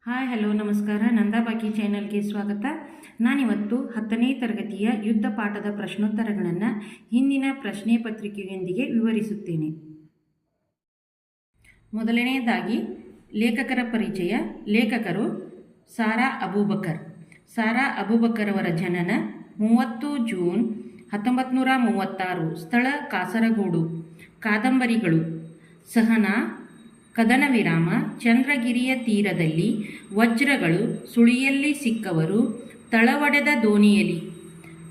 Hi, hello, ನಮಸ್ಕಾರ. ನಂದಾಬಾಕಿ ಚಾನೆಲ್ಗೆ ಸ್ವಾಗತ. ನಾನಿವತ್ತು ಹತ್ತನೇ ತರಗತಿಯ ಯುದ್ಧ ಪಾಠದ ಪ್ರಶ್ನೋತ್ತರಗಳನ್ನು ಹಿಂದಿನ ಪ್ರಶ್ನೆ ಪತ್ರಿಕೆಯೊಂದಿಗೆ ವಿವರಿಸುತ್ತೇನೆ. ಮೊದಲನೆಯದಾಗಿ, ಲೇಖಕರ ಪರಿಚಯ. ಲೇಖಕರು ಸಾರಾ ಅಬೂಬಕರ್. ಸಾರಾ ಅಬೂಬಕರ್ ಅವರ ಜನನ ಮೂವತ್ತು ಜೂನ್ ಹತ್ತೊಂಬತ್ತು ನೂರ ಮೂವತ್ತಾರು. ಸ್ಥಳ ಕಾಸರಗೋಡು. ಕಾದಂಬರಿಗಳು. ಸಹನಾ ಕದನ ವಿರಾಮ ಚಂದ್ರಗಿರಿಯ ತೀರದಲ್ಲಿ ವಜ್ರಗಳು ಸುಳಿಯಲ್ಲಿ ಸಿಕ್ಕವರು, ತಳವಡೆದ ದೋಣಿಯಲಿ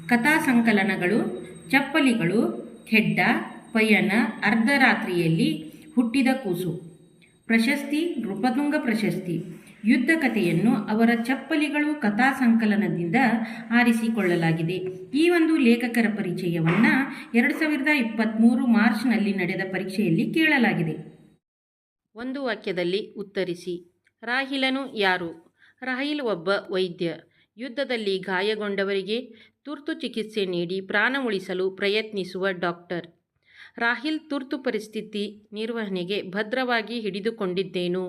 ಕಥಾ ಸಂಕಲನಗಳು ಚಪ್ಪಲಿಗಳು ಖೆಡ್ಡ ಪಯಣ, ಅರ್ಧರಾತ್ರಿಯಲ್ಲಿ ಹುಟ್ಟಿದ ಕೂಸು. ಪ್ರಶಸ್ತಿ ನೃಪತುಂಗ ಪ್ರಶಸ್ತಿ. ಯುದ್ಧ ಕಥೆಯನ್ನು ಅವರ ಚಪ್ಪಲಿಗಳು ಕಥಾ ಸಂಕಲನದಿಂದ ಆರಿಸಿಕೊಳ್ಳಲಾಗಿದೆ. ಈ ಒಂದು ಲೇಖಕರ ಪರಿಚಯವನ್ನು ಎರಡು ಸಾವಿರದ ಇಪ್ಪತ್ತ್ಮೂರು ಮಾರ್ಚ್ನಲ್ಲಿ ನಡೆದ ಪರೀಕ್ಷೆಯಲ್ಲಿ ಕೇಳಲಾಗಿದೆ. ಒಂದು ವಾಕ್ಯದಲ್ಲಿ ಉತ್ತರಿಸಿ. ರಾಹಿಲನು ಯಾರು? ರಾಹಿಲ್ ಒಬ್ಬ ವೈದ್ಯ. ಯುದ್ಧದಲ್ಲಿ ಗಾಯಗೊಂಡವರಿಗೆ ತುರ್ತು ಚಿಕಿತ್ಸೆ ನೀಡಿ ಪ್ರಾಣ ಉಳಿಸಲು ಪ್ರಯತ್ನಿಸುವ ಡಾಕ್ಟರ್. ರಾಹಿಲ್ ತುರ್ತು ಪರಿಸ್ಥಿತಿ ನಿರ್ವಹಣೆಗೆ ಭದ್ರವಾಗಿ ಹಿಡಿದುಕೊಂಡಿದ್ದೇನು?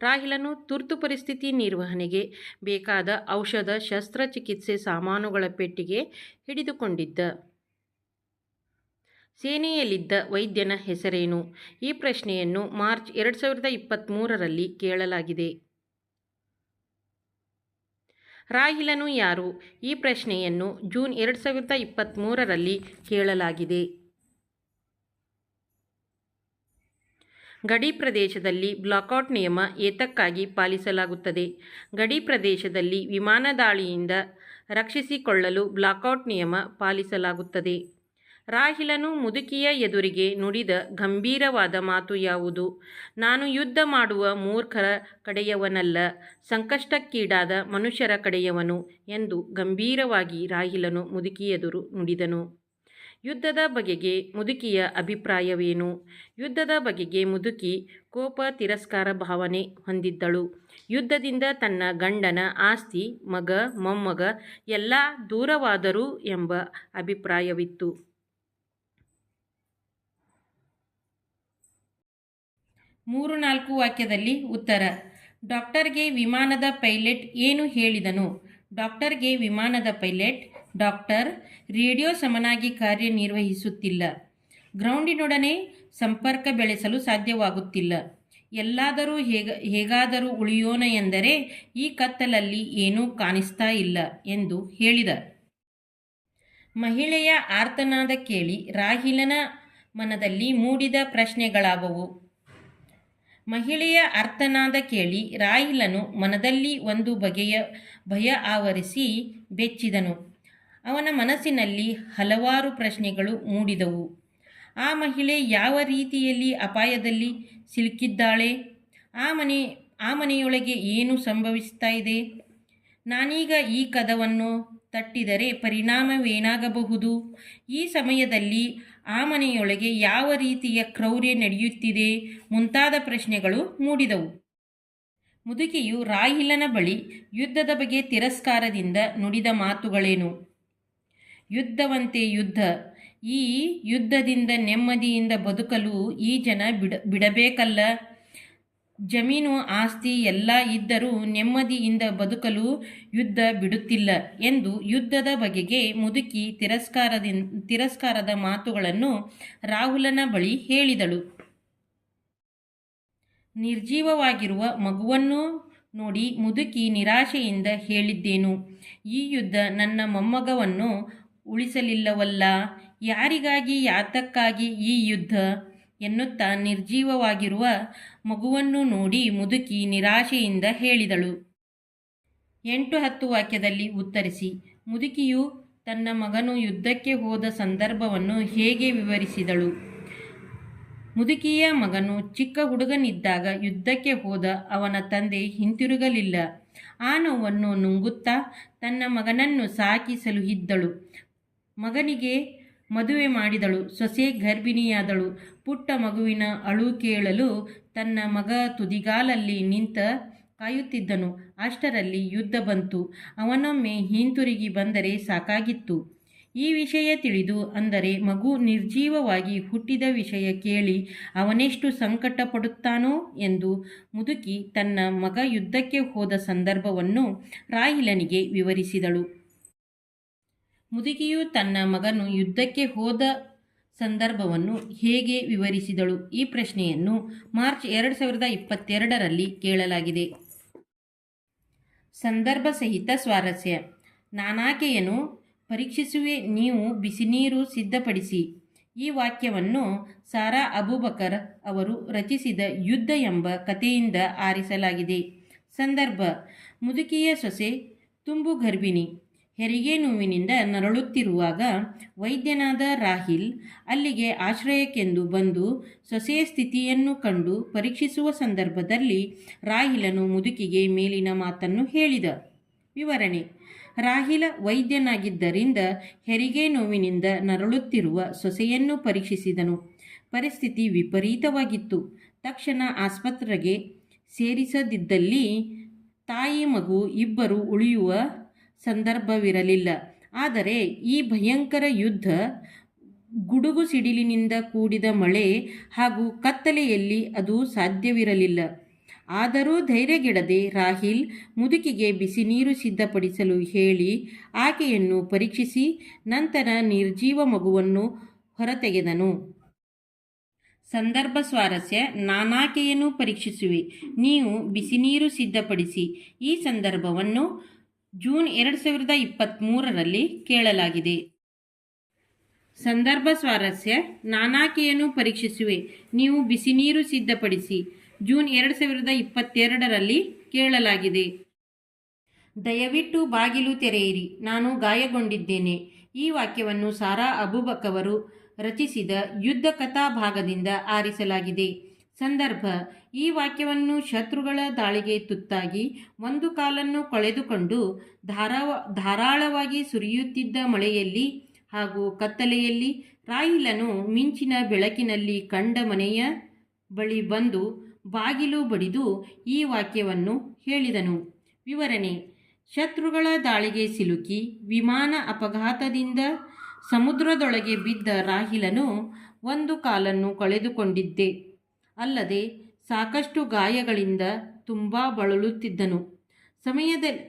ರಾಹಿಲನು ತುರ್ತು ಪರಿಸ್ಥಿತಿ ನಿರ್ವಹಣೆಗೆ ಬೇಕಾದ ಔಷಧ ಶಸ್ತ್ರಚಿಕಿತ್ಸೆ ಸಾಮಾನುಗಳ ಪೆಟ್ಟಿಗೆ ಹಿಡಿದುಕೊಂಡಿದ್ದ. ಸೇನೆಯಲ್ಲಿದ್ದ ವೈದ್ಯನ ಹೆಸರೇನು? ಈ ಪ್ರಶ್ನೆಯನ್ನು ಮಾರ್ಚ್ ಎರಡು ಸಾವಿರದ ಇಪ್ಪತ್ತ್ಮೂರರಲ್ಲಿ ಕೇಳಲಾಗಿದೆ. ರಾಹಿಲನು ಯಾರು? ಈ ಪ್ರಶ್ನೆಯನ್ನು ಜೂನ್ ಎರಡು ಸಾವಿರದ ಇಪ್ಪತ್ತ್ಮೂರರಲ್ಲಿ ಕೇಳಲಾಗಿದೆ. ಗಡಿ ಪ್ರದೇಶದಲ್ಲಿ ಬ್ಲಾಕೌಟ್ ನಿಯಮ ಏತಕ್ಕಾಗಿ ಪಾಲಿಸಲಾಗುತ್ತದೆ? ಗಡಿ ಪ್ರದೇಶದಲ್ಲಿ ವಿಮಾನ ದಾಳಿಯಿಂದ ರಕ್ಷಿಸಿಕೊಳ್ಳಲು ಬ್ಲಾಕೌಟ್ ನಿಯಮ ಪಾಲಿಸಲಾಗುತ್ತದೆ. ರಾಹಿಲನು ಮುದುಕಿಯ ಎದುರಿಗೆ ನುಡಿದ ಗಂಭೀರವಾದ ಮಾತು ಯಾವುದು? ನಾನು ಯುದ್ಧ ಮಾಡುವ ಮೂರ್ಖರ ಕಡೆಯವನಲ್ಲ, ಸಂಕಷ್ಟಕ್ಕೀಡಾದ ಮನುಷ್ಯರ ಕಡೆಯವನು ಎಂದು ಗಂಭೀರವಾಗಿ ರಾಹಿಲನು ಮುದುಕಿಯೆದುರು ನುಡಿದನು. ಯುದ್ಧದ ಬಗೆಗೆ ಮುದುಕಿಯ ಅಭಿಪ್ರಾಯವೇನು? ಯುದ್ಧದ ಬಗೆಗೆ ಮುದುಕಿ ಕೋಪ ತಿರಸ್ಕಾರ ಭಾವನೆ ಹೊಂದಿದ್ದಳು. ಯುದ್ಧದಿಂದ ತನ್ನ ಗಂಡನ ಆಸ್ತಿ, ಮಗ, ಮೊಮ್ಮಗ ಎಲ್ಲ ದೂರವಾದರು ಎಂಬ ಅಭಿಪ್ರಾಯವಿತ್ತು. ಮೂರು ನಾಲ್ಕು ವಾಕ್ಯದಲ್ಲಿ ಉತ್ತರ. ಡಾಕ್ಟರ್ಗೆ ವಿಮಾನದ ಪೈಲಟ್ ಏನು ಹೇಳಿದನು? ಡಾಕ್ಟರ್ಗೆ ವಿಮಾನದ ಪೈಲಟ್, ಡಾಕ್ಟರ್ ರೇಡಿಯೋ ಸಮನಾಗಿ ಕಾರ್ಯನಿರ್ವಹಿಸುತ್ತಿಲ್ಲ. ಗ್ರೌಂಡಿನೊಡನೆ ಸಂಪರ್ಕ ಬೆಳೆಸಲು ಸಾಧ್ಯವಾಗುತ್ತಿಲ್ಲ. ಎಲ್ಲಾದರೂ ಹೇಗ, ಹೇಗಾದರೂ ಉಳಿಯೋಣ ಎಂದರೆ ಈ ಕತ್ತಲಲ್ಲಿ ಏನೂ ಕಾಣಿಸ್ತಾ ಇಲ್ಲ ಎಂದು ಹೇಳಿದ. ಮಹಿಳೆಯ ಆರ್ತನಾದ ಕೇಳಿ ರಾಹಿಲನ ಮನದಲ್ಲಿ ಮೂಡಿದ ಪ್ರಶ್ನೆಗಳಾವವು. ಮಹಿಳೆಯ ಅರ್ಥನಾದ ಕೇಳಿ ರಾಯಿಲನು ಮನದಲ್ಲಿ ಒಂದು ಬಗೆಯ ಭಯ ಆವರಿಸಿ ಬೆಚ್ಚಿದನು. ಅವನ ಮನಸ್ಸಿನಲ್ಲಿ ಹಲವಾರು ಪ್ರಶ್ನೆಗಳು ಮೂಡಿದವು. ಆ ಮಹಿಳೆ ಯಾವ ರೀತಿಯಲ್ಲಿ ಅಪಾಯದಲ್ಲಿ ಸಿಲುಕಿದ್ದಾಳೆ? ಆ ಮನೆ, ಆ ಮನೆಯೊಳಗೆ ಏನು ಸಂಭವಿಸ್ತಾ ಇದೆ? ನಾನೀಗ ಈ ಕದವನ್ನು ತಟ್ಟಿದರೆ ಪರಿಣಾಮವೇನಾಗಬಹುದು? ಈ ಸಮಯದಲ್ಲಿ ಆ ಮನೆಯೊಳಗೆ ಯಾವ ರೀತಿಯ ಕ್ರೌರ್ಯ ನಡೆಯುತ್ತಿದೆ ಮುಂತಾದ ಪ್ರಶ್ನೆಗಳು ಮೂಡಿದವು. ಮುದುಕಿಯು ರಾಹಿಲನ ಬಳಿ ಯುದ್ಧದ ಬಗ್ಗೆ ತಿರಸ್ಕಾರದಿಂದ ನುಡಿದ ಮಾತುಗಳೇನು? ಯುದ್ಧವಂತೆ ಯುದ್ಧ. ಈ ಯುದ್ಧದಿಂದ ನೆಮ್ಮದಿಯಿಂದ ಬದುಕಲು ಈ ಜನ ಬಿಡ, ಬಿಡಬೇಕಲ್ಲ. ಜಮೀನು ಆಸ್ತಿ ಎಲ್ಲ ಇದ್ದರೂ ನೆಮ್ಮದಿಯಿಂದ ಬದುಕಲು ಯುದ್ಧ ಬಿಡುತ್ತಿಲ್ಲ ಎಂದು ಯುದ್ಧದ ಬಗೆಗೆ ಮುದುಕಿ ತಿರಸ್ಕಾರದಿಂದ ತಿರಸ್ಕಾರದ ಮಾತುಗಳನ್ನು ರಾಹುಲನ ಬಳಿ ಹೇಳಿದಳು. ನಿರ್ಜೀವವಾಗಿರುವ ಮಗುವನ್ನು ನೋಡಿ ಮುದುಕಿ ನಿರಾಶೆಯಿಂದ ಹೇಳಿದ್ದೇನು? ಈ ಯುದ್ಧ ನನ್ನ ಮೊಮ್ಮಗವನ್ನು ಉಳಿಸಲಿಲ್ಲವಲ್ಲ? ಯಾರಿಗಾಗಿ ಯಾತಕ್ಕಾಗಿ ಈ ಯುದ್ಧ? ಎನ್ನುತ್ತಾ ನಿರ್ಜೀವವಾಗಿರುವ ಮಗುವನ್ನು ನೋಡಿ ಮುದುಕಿ ನಿರಾಶೆಯಿಂದ ಹೇಳಿದಳು. ಎಂಟು ಹತ್ತು ವಾಕ್ಯದಲ್ಲಿ ಉತ್ತರಿಸಿ, ಮುದುಕಿಯು ತನ್ನ ಮಗನು ಯುದ್ಧಕ್ಕೆ ಹೋದ ಸಂದರ್ಭವನ್ನು ಹೇಗೆ ವಿವರಿಸಿದಳು? ಮುದುಕಿಯ ಮಗನು ಚಿಕ್ಕ ಹುಡುಗನಿದ್ದಾಗ ಯುದ್ಧಕ್ಕೆ ಹೋದ ಅವನ ತಂದೆ ಹಿಂತಿರುಗಲಿಲ್ಲ. ಆ ನೋವನ್ನು ನುಂಗುತ್ತಾ ತನ್ನ ಮಗನನ್ನು ಸಾಕಿಸಲು ಇದ್ದಳು. ಮಗನಿಗೆ ಮದುವೆ ಮಾಡಿದಳು. ಸೊಸೆ ಗರ್ಭಿಣಿಯಾದಳು. ಪುಟ್ಟ ಮಗುವಿನ ಅಳು ಕೇಳಲು ತನ್ನ ಮಗ ತುದಿಗಾಲಲ್ಲಿ ನಿಂತ ಕಾಯುತ್ತಿದ್ದನು. ಅಷ್ಟರಲ್ಲಿ ಯುದ್ಧ ಬಂತು. ಅವನೊಮ್ಮೆ ಹಿಂತಿರುಗಿ ಬಂದರೆ ಸಾಕಾಗಿತ್ತು. ಈ ವಿಷಯ ತಿಳಿದು ಅಂದರೆ ಮಗು ನಿರ್ಜೀವವಾಗಿ ಹುಟ್ಟಿದ ವಿಷಯ ಕೇಳಿ ಅವನೆಷ್ಟು ಸಂಕಟ ಪಡುತ್ತಾನೋ ಎಂದು ಮುದುಕಿ ತನ್ನ ಮಗ ಯುದ್ಧಕ್ಕೆ ಹೋದ ಸಂದರ್ಭವನ್ನು ರಾಹಿಲನಿಗೆ ವಿವರಿಸಿದಳು. ಮುದುಕಿಯು ತನ್ನ ಮಗನು ಯುದ್ಧಕ್ಕೆ ಹೋದ ಸಂದರ್ಭವನ್ನು ಹೇಗೆ ವಿವರಿಸಿದಳು? ಈ ಪ್ರಶ್ನೆಯನ್ನು ಮಾರ್ಚ್ ಎರಡು ಸಾವಿರದ ಇಪ್ಪತ್ತೆರಡರಲ್ಲಿ ಕೇಳಲಾಗಿದೆ. ಸಂದರ್ಭ ಸಹಿತ ಸ್ವಾರಸ್ಯ. ನಾನಾಕೆಯನ್ನು ಪರೀಕ್ಷಿಸುವೆ, ನೀವು ಬಿಸಿನೀರು ಸಿದ್ಧಪಡಿಸಿ. ಈ ವಾಕ್ಯವನ್ನು ಸಾರಾ ಅಬೂಬಕರ್ ಅವರು ರಚಿಸಿದ ಯುದ್ಧ ಎಂಬ ಕಥೆಯಿಂದ ಆರಿಸಲಾಗಿದೆ. ಸಂದರ್ಭ. ಮುದುಕಿಯ ಸೊಸೆ ತುಂಬು ಗರ್ಭಿಣಿ ಹೆರಿಗೆ ನೋವಿನಿಂದ ನರಳುತ್ತಿರುವಾಗ ವೈದ್ಯನಾದ ರಾಹಿಲ್ ಅಲ್ಲಿಗೆ ಆಶ್ರಯಕ್ಕೆಂದು ಬಂದು ಸೊಸೆಯ ಸ್ಥಿತಿಯನ್ನು ಕಂಡು ಪರೀಕ್ಷಿಸುವ ಸಂದರ್ಭದಲ್ಲಿ ರಾಹಿಲನು ಮುದುಕಿಗೆ ಮೇಲಿನ ಮಾತನ್ನು ಹೇಳಿದ. ವಿವರಣೆ. ರಾಹಿಲ ವೈದ್ಯನಾಗಿದ್ದರಿಂದ ಹೆರಿಗೆ ನೋವಿನಿಂದ ನರಳುತ್ತಿರುವ ಸೊಸೆಯನ್ನು ಪರೀಕ್ಷಿಸಿದನು. ಪರಿಸ್ಥಿತಿ ವಿಪರೀತವಾಗಿತ್ತು. ತಕ್ಷಣ ಆಸ್ಪತ್ರೆಗೆ ಸೇರಿಸದಿದ್ದಲ್ಲಿ ತಾಯಿ ಮಗು ಇಬ್ಬರು ಉಳಿಯುವ ಸಂದರ್ಭವಿರಲಿಲ್ಲ. ಆದರೆ ಈ ಭಯಂಕರ ಯುದ್ಧ ಗುಡುಗು ಸಿಡಿಲಿನಿಂದ ಕೂಡಿದ ಮಳೆ ಹಾಗೂ ಕತ್ತಲೆಯಲ್ಲಿ ಅದು ಸಾಧ್ಯವಿರಲಿಲ್ಲ. ಆದರೂ ಧೈರ್ಯಗೆಡದೆ ರಾಹಿಲ್ ಮುದುಕಿಗೆ ಬಿಸಿ ನೀರು ಸಿದ್ಧಪಡಿಸಲು ಹೇಳಿ ಆಕೆಯನ್ನು ಪರೀಕ್ಷಿಸಿ ನಂತರ ನಿರ್ಜೀವ ಮಗುವನ್ನು ಹೊರತೆಗೆದನು. ಸಂದರ್ಭ ಸ್ವಾರಸ್ಯ, ನಾನಾಕೆಯನ್ನು ಪರೀಕ್ಷಿಸುವೆ, ನೀವು ಬಿಸಿ ನೀರು ಸಿದ್ಧಪಡಿಸಿ, ಈ ಸಂದರ್ಭವನ್ನು ಜೂನ್ ಎರಡು ಸಾವಿರದ ಇಪ್ಪತ್ತ್ಮೂರರಲ್ಲಿ ಕೇಳಲಾಗಿದೆ. ಸಂದರ್ಭ ಸ್ವಾರಸ್ಯ, ನಾನಾಕೆಯನ್ನು ಪರೀಕ್ಷಿಸುವೆ, ನೀವು ಬಿಸಿ ನೀರು ಸಿದ್ಧಪಡಿಸಿ, ಜೂನ್ ಎರಡು ಸಾವಿರದ ಇಪ್ಪತ್ತೆರಡರಲ್ಲಿ ಕೇಳಲಾಗಿದೆ. ದಯವಿಟ್ಟು ಬಾಗಿಲು ತೆರೆಯಿರಿ, ನಾನು ಗಾಯಗೊಂಡಿದ್ದೇನೆ. ಈ ವಾಕ್ಯವನ್ನು ಸಾರಾ ಅಬುಬಕ್ ಅವರು ರಚಿಸಿದ ಯುದ್ಧ ಕಥಾ ಭಾಗದಿಂದ ಆರಿಸಲಾಗಿದೆ. ಸಂದರ್ಭ ಈ ವಾಕ್ಯವನ್ನು ಶತ್ರುಗಳ ದಾಳಿಗೆ ತುತ್ತಾಗಿ ಒಂದು ಕಾಲನ್ನು ಕಳೆದುಕೊಂಡು ಧಾರಾವ, ಧಾರಾಳವಾಗಿ ಸುರಿಯುತ್ತಿದ್ದ ಮಳೆಯಲ್ಲಿ ಹಾಗೂ ಕತ್ತಲೆಯಲ್ಲಿ ರಾಹಿಲನು ಮಿಂಚಿನ ಬೆಳಕಿನಲ್ಲಿ ಕಂಡ ಮನೆಯ ಬಳಿ ಬಂದು ಬಾಗಿಲು ಬಡಿದು ಈ ವಾಕ್ಯವನ್ನು ಹೇಳಿದನು. ವಿವರಣೆ, ಶತ್ರುಗಳ ದಾಳಿಗೆ ಸಿಲುಕಿ ವಿಮಾನ ಅಪಘಾತದಿಂದ ಸಮುದ್ರದೊಳಗೆ ಬಿದ್ದ ರಾಹಿಲನು ಒಂದು ಕಾಲನ್ನು ಕಳೆದುಕೊಂಡಿದ್ದೆ. ಅಲ್ಲದೆ ಸಾಕಷ್ಟು ಗಾಯಗಳಿಂದ ತುಂಬ ಬಳಲುತ್ತಿದ್ದನು. ಸಮಯದಲ್ಲಿ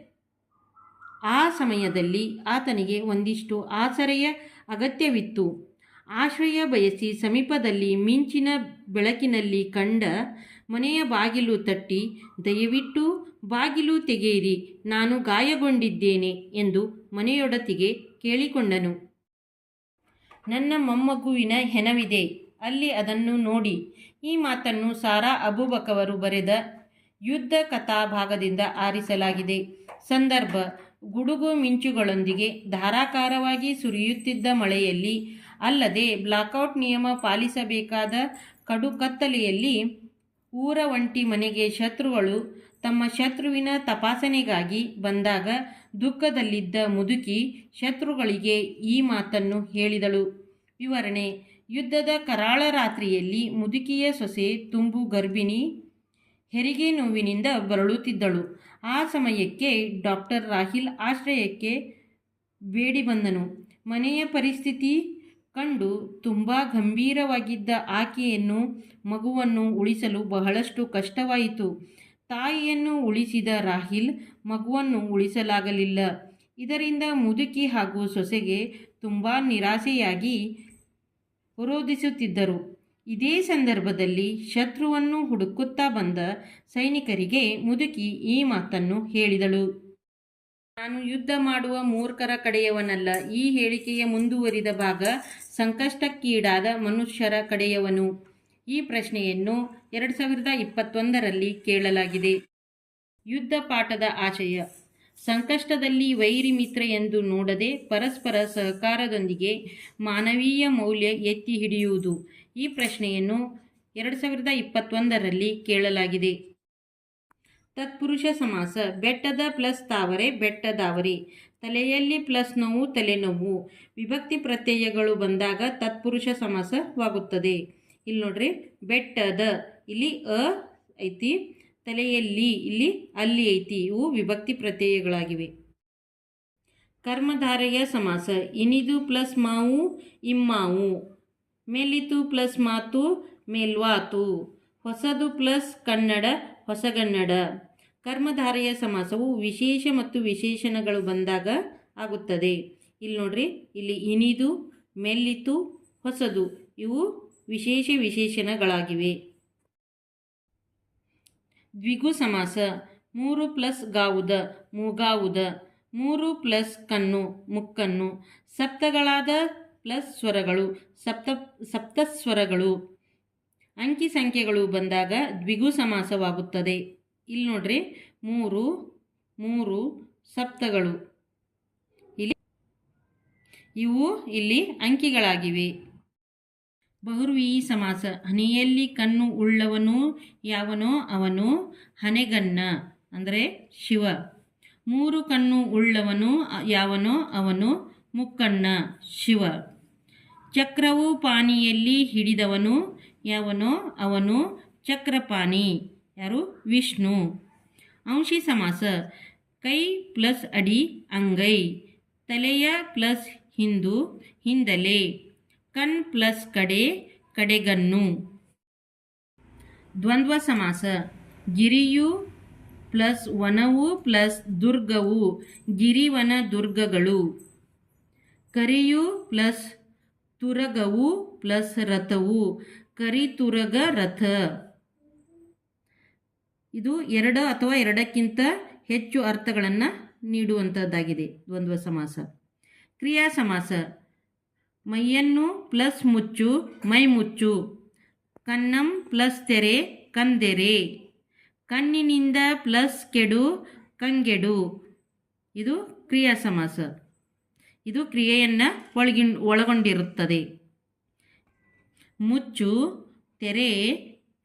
ಆ ಸಮಯದಲ್ಲಿ ಆತನಿಗೆ ಒಂದಿಷ್ಟು ಆಸರೆಯ ಅಗತ್ಯವಿತ್ತು. ಆಶ್ರಯ ಬಯಸಿ ಸಮೀಪದಲ್ಲಿ ಮಿಂಚಿನ ಬೆಳಕಿನಲ್ಲಿ ಕಂಡ ಮನೆಯ ಬಾಗಿಲು ತಟ್ಟಿ, ದಯವಿಟ್ಟು ಬಾಗಿಲು ತೆಗೆಯಿರಿ, ನಾನು ಗಾಯಗೊಂಡಿದ್ದೇನೆ ಎಂದು ಮನೆಯೊಡತಿಗೆ ಕೇಳಿಕೊಂಡನು. ನನ್ನ ಮೊಮ್ಮಗುವಿನ ಹೆನವಿದೆ, ಅಲ್ಲಿ ಅದನ್ನು ನೋಡಿ ಈ ಮಾತನ್ನು ಸಾರಾ ಅಬುಬಕವರು ಬರೆದ ಯುದ್ಧ ಕಥಾ ಭಾಗದಿಂದ ಆರಿಸಲಾಗಿದೆ. ಸಂದರ್ಭ, ಗುಡುಗು ಮಿಂಚುಗಳೊಂದಿಗೆ ಧಾರಾಕಾರವಾಗಿ ಸುರಿಯುತ್ತಿದ್ದ ಮಳೆಯಲ್ಲಿ ಅಲ್ಲದೆ ಬ್ಲಾಕೌಟ್ ನಿಯಮ ಪಾಲಿಸಬೇಕಾದ ಕಡು ಕತ್ತಲೆಯಲ್ಲಿ ಊರ ಒಂಟಿ ಮನೆಗೆ ಶತ್ರುಗಳು ತಮ್ಮ ಶತ್ರುವಿನ ತಪಾಸಣೆಗಾಗಿ ಬಂದಾಗ ದುಃಖದಲ್ಲಿದ್ದ ಮುದುಕಿ ಶತ್ರುಗಳಿಗೆ ಈ ಮಾತನ್ನು ಹೇಳಿದಳು. ವಿವರಣೆ ಯುದ್ಧದ ಕರಾಳ ರಾತ್ರಿಯಲ್ಲಿ ಮುದುಕಿಯ ಸೊಸೆ ತುಂಬು ಗರ್ಭಿಣಿ, ಹೆರಿಗೆ ನೋವಿನಿಂದ ಬರಳುತ್ತಿದ್ದಳು ಆ ಸಮಯಕ್ಕೆ ಡಾಕ್ಟರ್ ರಾಹಿಲ್ ಆಶ್ರಯಕ್ಕೆ ಬೇಡಿ ಬಂದನು. ಮನೆಯ ಪರಿಸ್ಥಿತಿ ಕಂಡು ತುಂಬ ಗಂಭೀರವಾಗಿದ್ದ ಆಕೆಯನ್ನು ಮಗುವನ್ನು ಉಳಿಸಲು ಬಹಳಷ್ಟು ಕಷ್ಟವಾಯಿತು. ತಾಯಿಯನ್ನು ಉಳಿಸಿದ ರಾಹಿಲ್ ಮಗುವನ್ನು ಉಳಿಸಲಾಗಲಿಲ್ಲ. ಇದರಿಂದ ಮುದುಕಿ ಹಾಗೂ ಸೊಸೆಗೆ ತುಂಬ ನಿರಾಸೆಯಾಗಿ ರೋಧಿಸುತ್ತಿದ್ದರು ಇದೇ ಸಂದರ್ಭದಲ್ಲಿ ಶತ್ರುವನ್ನು ಹುಡುಕುತ್ತಾ ಬಂದ ಸೈನಿಕರಿಗೆ ಮುದುಕಿ ಈ ಮಾತನ್ನು ಹೇಳಿದಳು. ನಾನು ಯುದ್ಧ ಮಾಡುವ ಮೂರ್ಖರ ಕಡೆಯವನಲ್ಲ, ಈ ಹೇಳಿಕೆಯ ಮುಂದುವರಿದ ಭಾಗ ಸಂಕಷ್ಟಕ್ಕೀಡಾದ ಮನುಷ್ಯರ ಕಡೆಯವನು. ಈ ಪ್ರಶ್ನೆಯನ್ನು ಎರಡು ಸಾವಿರದ ಇಪ್ಪತ್ತೊಂದರಲ್ಲಿ ಕೇಳಲಾಗಿದೆ. ಯುದ್ಧ ಪಾಠದ ಆಶಯ. ಸಂಕಷ್ಟದಲ್ಲಿ ವೈರಿ ಮಿತ್ರ ಎಂದು ನೋಡದೆ ಪರಸ್ಪರ ಸಹಕಾರದೊಂದಿಗೆ ಮಾನವೀಯ ಮೌಲ್ಯ ಎತ್ತಿ ಹಿಡಿಯುವುದು ಈ ಪ್ರಶ್ನೆಯನ್ನು ಎರಡು ಸಾವಿರದ ಇಪ್ಪತ್ತೊಂದರಲ್ಲಿ ಕೇಳಲಾಗಿದೆ. ತತ್ಪುರುಷ ಸಮಾಸ, ಬೆಟ್ಟದ ಪ್ಲಸ್ ತಾವರೆ, ಬೆಟ್ಟದಾವರೆ, ತಲೆಯಲ್ಲಿ ಪ್ಲಸ್ ನೋವು, ತಲೆನೋವು, ವಿಭಕ್ತಿ ಪ್ರತ್ಯಯಗಳು ಬಂದಾಗ ತತ್ಪುರುಷ ಸಮಾಸವಾಗುತ್ತದೆ. ಇಲ್ಲಿ ನೋಡ್ರಿ ಬೆಟ್ಟದ, ಇಲ್ಲಿ ಅ ಐತಿ ತಲೆಯಲ್ಲಿ, ಇಲ್ಲಿ, ಅಲ್ಲಿ ಐತಿ. ಇವು ವಿಭಕ್ತಿ ಪ್ರತ್ಯಯಗಳಾಗಿವೆ. ಕರ್ಮಧಾರೆಯ ಸಮಾಸ. ಇನಿದು ಪ್ಲಸ್ ಮಾವು, ಇಮ್ಮಾವು. ಮೇಲಿತು ಪ್ಲಸ್ ಮಾತು, ಮೇಲ್ವಾತು. ಹೊಸದು ಪ್ಲಸ್ ಕನ್ನಡ ಹೊಸಗನ್ನಡ ಕರ್ಮಧಾರೆಯ ಸಮಾಸವು ವಿಶೇಷ ಮತ್ತು ವಿಶೇಷಣಗಳು ಬಂದಾಗ ಆಗುತ್ತದೆ. ಇಲ್ಲಿ ನೋಡ್ರಿ, ಇಲ್ಲಿ ಇನಿದು ಮೆಲ್ಲಿತು ಹೊಸದು. ಇವು ವಿಶೇಷ ವಿಶೇಷಣಗಳಾಗಿವೆ. ದ್ವಿಗು ಸಮಾಸ. ಮೂರು ಪ್ಲಸ್ ಗಾವುದ, ಮೂಗಾವುದ. ಮೂರು ಪ್ಲಸ್ ಕಣ್ಣು, ಮುಕ್ಕನ್ನು. ಸಪ್ತಗಳಾದ ಪ್ಲಸ್ ಸ್ವರಗಳು, ಸಪ್ತ, ಸಪ್ತಸ್ವರಗಳು. ಅಂಕಿ ಸಂಖ್ಯೆಗಳು ಬಂದಾಗ ದ್ವಿಗು ಸಮಾಸವಾಗುತ್ತದೆ. ಇಲ್ಲಿ ನೋಡ್ರಿ, ಮೂರು ಮೂರು ಸಪ್ತಗಳು. ಇಲ್ಲಿ, ಇವು ಇಲ್ಲಿ ಅಂಕಿಗಳಾಗಿವೆ. ಬಹುರ್ವೀಯಿ ಸಮಾಸ. ಹನಿಯಲ್ಲಿ ಕಣ್ಣು ಉಳ್ಳವನು ಯಾವನೋ? ಅವನು ಹನೆಗಣ್ಣ ಅಂದರೆ ಶಿವ. ಮೂರು ಕಣ್ಣು ಉಳ್ಳವನು ಯಾವನೋ? ಅವನು ಮುಕ್ಕಣ್ಣ, ಶಿವ. ಚಕ್ರವು ಪಾನಿಯಲ್ಲಿ ಹಿಡಿದವನು ಯಾವನೋ? ಅವನು ಚಕ್ರಪಾನಿ ಯಾರು? ವಿಷ್ಣು. ಅಂಶಿ ಸಮಾಸ. ಕೈ ಪ್ಲಸ್ ಅಡಿ ಅಂಗೈ. ತಲೆಯ ಪ್ಲಸ್ ಹಿಂದು, ಹಿಂದಲೆ. ಕಣ್ ಪ್ಲಸ್ ಕಡೆ, ಕಡೆಗನ್ನು. ದ್ವಂದ್ವ ಸಮಾಸ. ಗಿರಿಯು ಪ್ಲಸ್ ವನವು ಪ್ಲಸ್ ದುರ್ಗವು, ಗಿರಿವನ ದುರ್ಗಗಳು. ಕರಿಯು ಪ್ಲಸ್ ತುರಗವು ಪ್ಲಸ್ ರಥವು, ಕರಿತುರಗ ರಥ. ಇದು ಎರಡು ಅಥವಾ ಎರಡಕ್ಕಿಂತ ಹೆಚ್ಚು ಅರ್ಥಗಳನ್ನು ನೀಡುವಂಥದ್ದಾಗಿದೆ ದ್ವಂದ್ವ ಸಮಾಸ. ಕ್ರಿಯಾ ಸಮಾಸ. ಮೈಯನ್ನು ಪ್ಲಸ್ ಮುಚ್ಚು, ಮೈ ಮುಚ್ಚು. ಕನ್ನಂ ಪ್ಲಸ್ ತೆರೆ, ಕಂದೆರೆ. ಕಣ್ಣಿನಿಂದ ಪ್ಲಸ್ ಕೆಡು, ಕಂಗೆಡು. ಇದು ಕ್ರಿಯಾ ಸಮಾಸ ಇದು ಕ್ರಿಯೆಯನ್ನು ಒಳಗಿನ್, ಒಳಗೊಂಡಿರುತ್ತದೆ. ಮುಚ್ಚು, ತೆರೆ,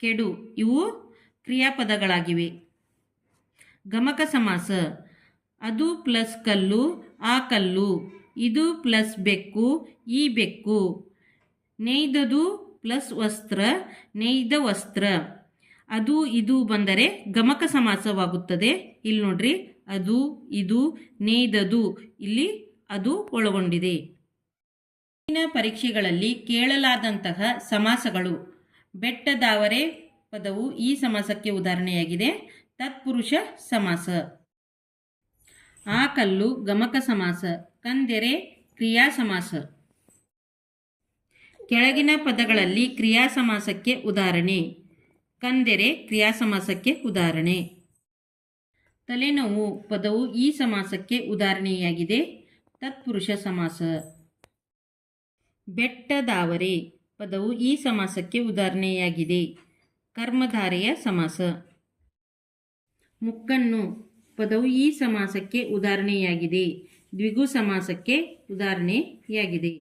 ಕೆಡು ಇವು ಕ್ರಿಯಾಪದಗಳಾಗಿವೆ. ಗಮಕ ಸಮಾಸ ಅದು ಪ್ಲಸ್ ಕಲ್ಲು, ಆ ಕಲ್ಲು. ಇದು ಪ್ಲಸ್ ಬೆಕ್ಕು, ಈ ಬೆಕ್ಕು. ನೇಯ್ದದು ಪ್ಲಸ್ ವಸ್ತ್ರ, ನೇಯ್ದ ವಸ್ತ್ರ. ಅದು, ಇದು ಬಂದರೆ ಗಮಕ ಸಮಾಸವಾಗುತ್ತದೆ. ಇಲ್ಲಿ ನೋಡ್ರಿ, ಅದು, ಇದು, ನೇಯ್ದದು. ಇಲ್ಲಿ ಅದು ಒಳಗೊಂಡಿದೆ. ಇಂದಿನ ಪರೀಕ್ಷೆಗಳಲ್ಲಿ ಕೇಳಲಾದಂತಹ ಸಮಾಸಗಳು. ಬೆಟ್ಟದಾವರೆ ಪದವು ಈ ಸಮಾಸಕ್ಕೆ ಉದಾಹರಣೆಯಾಗಿದೆ. ತತ್ಪುರುಷ ಸಮಾಸ. ಆ ಕಲ್ಲು ಗಮಕ ಸಮಾಸ. ಕಂದೆರೆ ಕ್ರಿಯಾ ಸಮಾಸ ಕೆಳಗಿನ ಪದಗಳಲ್ಲಿ ಕ್ರಿಯಾ ಸಮಾಸಕ್ಕೆ ಉದಾಹರಣೆ. ಕಂದೆರೆ ಕ್ರಿಯಾ ಸಮಾಸಕ್ಕೆ ಉದಾಹರಣೆ. ತಲೆನೋವು ಪದವು ಈ ಸಮಾಸಕ್ಕೆ ಉದಾಹರಣೆಯಾಗಿದೆ. ತತ್ಪುರುಷ ಸಮಾಸ. ಬೆಟ್ಟದಾವರೆ ಪದವು ಈ ಸಮಾಸಕ್ಕೆ ಉದಾಹರಣೆಯಾಗಿದೆ. ಕರ್ಮಧಾರೆಯ ಸಮಾಸ. ಮುಕ್ಕನ್ನು ಪದವು ಈ ಸಮಾಸಕ್ಕೆ ಉದಾಹರಣೆಯಾಗಿದೆ. ದ್ವಿಗು ಸಮಾಸಕ್ಕೆ ಉದಾಹರಣೆಯಾಗಿದೆ.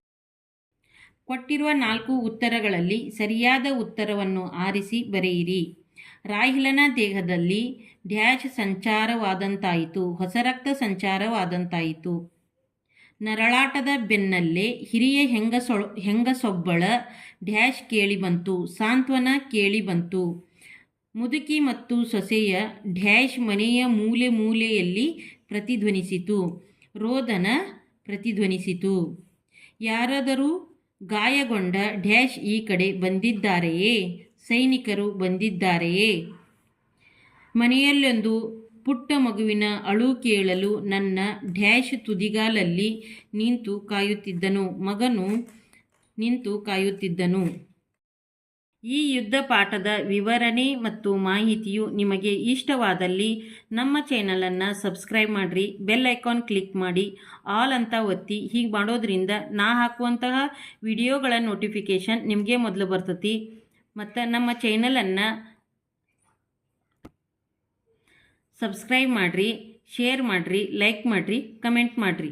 ಕೊಟ್ಟಿರುವ ನಾಲ್ಕು ಉತ್ತರಗಳಲ್ಲಿ ಸರಿಯಾದ ಉತ್ತರವನ್ನು ಆರಿಸಿ ಬರೆಯಿರಿ. ರಾಹಿಲನ ದೇಹದಲ್ಲಿ ಡ್ಯಾಶ್ ಸಂಚಾರವಾದಂತಾಯಿತು ಹೊಸ ರಕ್ತ ಸಂಚಾರವಾದಂತಾಯಿತು. ನರಳಾಟದ ಬೆನ್ನಲ್ಲೇ ಹಿರಿಯ ಹೆಂಗಸೊ ಹೆಂಗಸೊಬ್ಬಳ ಡ್ಯಾಶ್ ಕೇಳಿ ಬಂತು ಸಾಂತ್ವನ ಕೇಳಿ ಬಂತು ಮುದುಕಿ ಮತ್ತು ಸೊಸೆಯ ಡ್ಯಾಶ್ ಮನೆಯ ಮೂಲೆ ಮೂಲೆಯಲ್ಲಿ ಪ್ರತಿಧ್ವನಿಸಿತು. ರೋದನ ಪ್ರತಿಧ್ವನಿಸಿತು. ಯಾರಾದರೂ ಗಾಯಗೊಂಡ ಡ್ಯಾಶ್ ಈ ಕಡೆ ಬಂದಿದ್ದಾರೆಯೇ? ಸೈನಿಕರು ಬಂದಿದ್ದಾರೆಯೇ? ಮನೆಯಲ್ಲೊಂದು ಪುಟ್ಟ ಮಗುವಿನ ಅಳು ಕೇಳಲು ನನ್ನ ಡ್ಯಾಶ್ ತುದಿಗಾಲಲ್ಲಿ ನಿಂತು ಕಾಯುತ್ತಿದ್ದನು. ಮಗನು ನಿಂತು ಕಾಯುತ್ತಿದ್ದನು. ಈ ಯುದ್ಧ ಪಾಠದ ವಿವರಣೆ ಮತ್ತು ಮಾಹಿತಿಯು ನಿಮಗೆ ಇಷ್ಟವಾದಲ್ಲಿ ನಮ್ಮ ಚಾನಲನ್ನು ಸಬ್ಸ್ಕ್ರೈಬ್ ಮಾಡಿರಿ, ಬೆಲ್ ಐಕಾನ್ ಕ್ಲಿಕ್ ಮಾಡಿ, ಆಲ್ ಅಂತ ಒತ್ತಿ ಹೀಗೆ ಮಾಡೋದ್ರಿಂದ ನಾ ಹಾಕುವಂತಹ ವಿಡಿಯೋಗಳ ನೋಟಿಫಿಕೇಶನ್ ನಿಮಗೆ ಮೊದಲು ಬರ್ತತಿ. ಮತ್ತು ನಮ್ಮ ಚಾನಲನ್ನು ಸಬ್ಸ್ಕ್ರೈಬ್ ಮಾಡಿರಿ, ಶೇರ್ ಮಾಡಿರಿ, ಲೈಕ್ ಮಾಡಿರಿ, ಕಮೆಂಟ್ ಮಾಡಿರಿ.